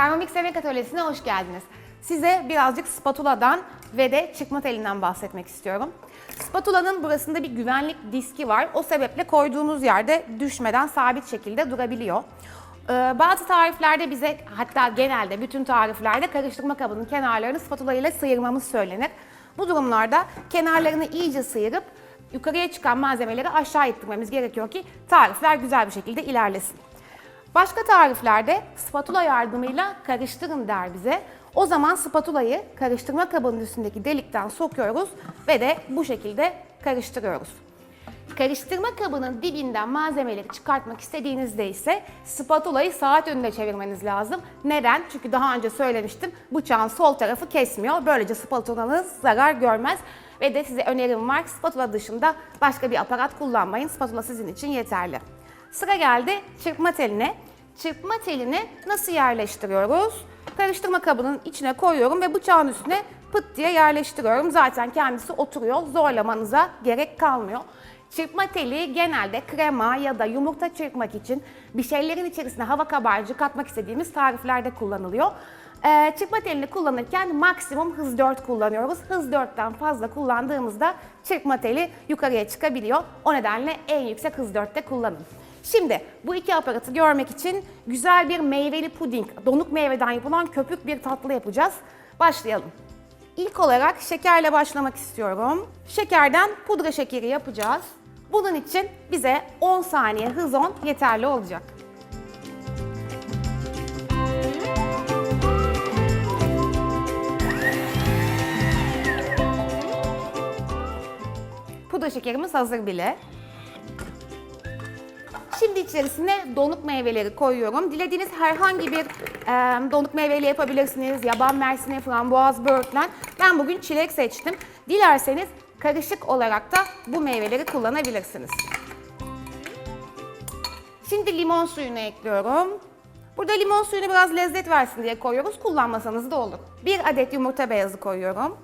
Thermomix Yemek Atölyesi'ne hoş geldiniz. Size birazcık spatuladan ve de çıkma telinden bahsetmek istiyorum. Spatulanın burasında bir güvenlik diski var. O sebeple koyduğunuz yerde düşmeden sabit şekilde durabiliyor. Ee, Bazı tariflerde bize hatta genelde bütün tariflerde karıştırma kabının kenarlarını spatula ile sıyırmamız söylenir. Bu durumlarda kenarlarını iyice sıyırıp yukarıya çıkan malzemeleri aşağı ittirmemiz gerekiyor ki tarifler güzel bir şekilde ilerlesin. Başka tariflerde spatula yardımıyla karıştırın der bize. O zaman spatulayı karıştırma kabının üstündeki delikten sokuyoruz ve de bu şekilde karıştırıyoruz. Karıştırma kabının dibinden malzemeleri çıkartmak istediğinizde ise spatulayı saat yönünde çevirmeniz lazım. Neden? Çünkü daha önce söylemiştim bıçağın sol tarafı kesmiyor. Böylece spatulanız zarar görmez. Ve de size önerim var spatula dışında başka bir aparat kullanmayın. Spatula sizin için yeterli. Sıra geldi çırpma teline. Çırpma telini nasıl yerleştiriyoruz? Karıştırma kabının içine koyuyorum ve bıçağın üstüne pıt diye yerleştiriyorum. Zaten kendisi oturuyor. Zorlamanıza gerek kalmıyor. Çırpma teli genelde krema ya da yumurta çırpmak için bir şeylerin içerisine hava kabarcığı katmak istediğimiz tariflerde kullanılıyor. Ee, çırpma telini kullanırken maksimum hız 4 kullanıyoruz. Hız 4'ten fazla kullandığımızda çırpma teli yukarıya çıkabiliyor. O nedenle en yüksek hız 4'te kullanın. Şimdi bu iki aparatı görmek için güzel bir meyveli puding, donuk meyveden yapılan köpük bir tatlı yapacağız. Başlayalım. İlk olarak şekerle başlamak istiyorum. Şekerden pudra şekeri yapacağız. Bunun için bize 10 saniye hız 10 yeterli olacak. Pudra şekerimiz hazır bile. Şimdi içerisine donuk meyveleri koyuyorum. Dilediğiniz herhangi bir e, donuk meyveyle yapabilirsiniz. Yaban mersini, frambuaz, böğürtlen. Ben bugün çilek seçtim. Dilerseniz karışık olarak da bu meyveleri kullanabilirsiniz. Şimdi limon suyunu ekliyorum. Burada limon suyunu biraz lezzet versin diye koyuyoruz. Kullanmasanız da olur. Bir adet yumurta beyazı koyuyorum.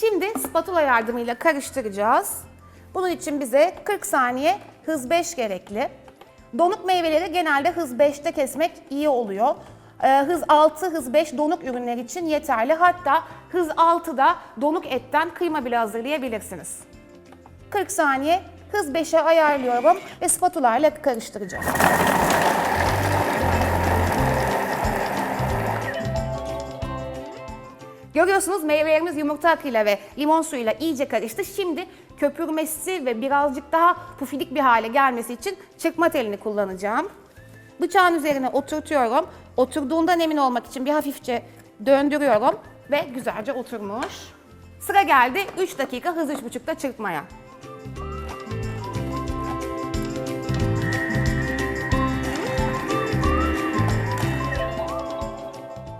Şimdi spatula yardımıyla karıştıracağız. Bunun için bize 40 saniye hız 5 gerekli. Donuk meyveleri genelde hız 5'te kesmek iyi oluyor. Ee, hız 6, hız 5 donuk ürünler için yeterli. Hatta hız 6'da donuk etten kıyma bile hazırlayabilirsiniz. 40 saniye hız 5'e ayarlıyorum ve spatula ile karıştıracağım. Görüyorsunuz meyvelerimiz yumurta akıyla ve limon suyuyla iyice karıştı. Şimdi köpürmesi ve birazcık daha pufidik bir hale gelmesi için çırpma telini kullanacağım. Bıçağın üzerine oturtuyorum. Oturduğundan emin olmak için bir hafifçe döndürüyorum ve güzelce oturmuş. Sıra geldi 3 dakika hız 3.5'da çırpmaya.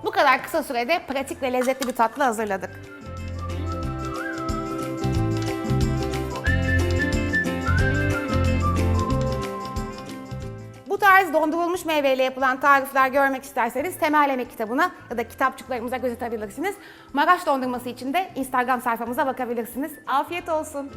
Bu kadar kısa sürede pratik ve lezzetli bir tatlı hazırladık. Tarz dondurulmuş meyveyle yapılan tarifler görmek isterseniz Temel Yemek kitabına ya da kitapçıklarımıza göz atabilirsiniz. Maraş dondurması için de Instagram sayfamıza bakabilirsiniz. Afiyet olsun.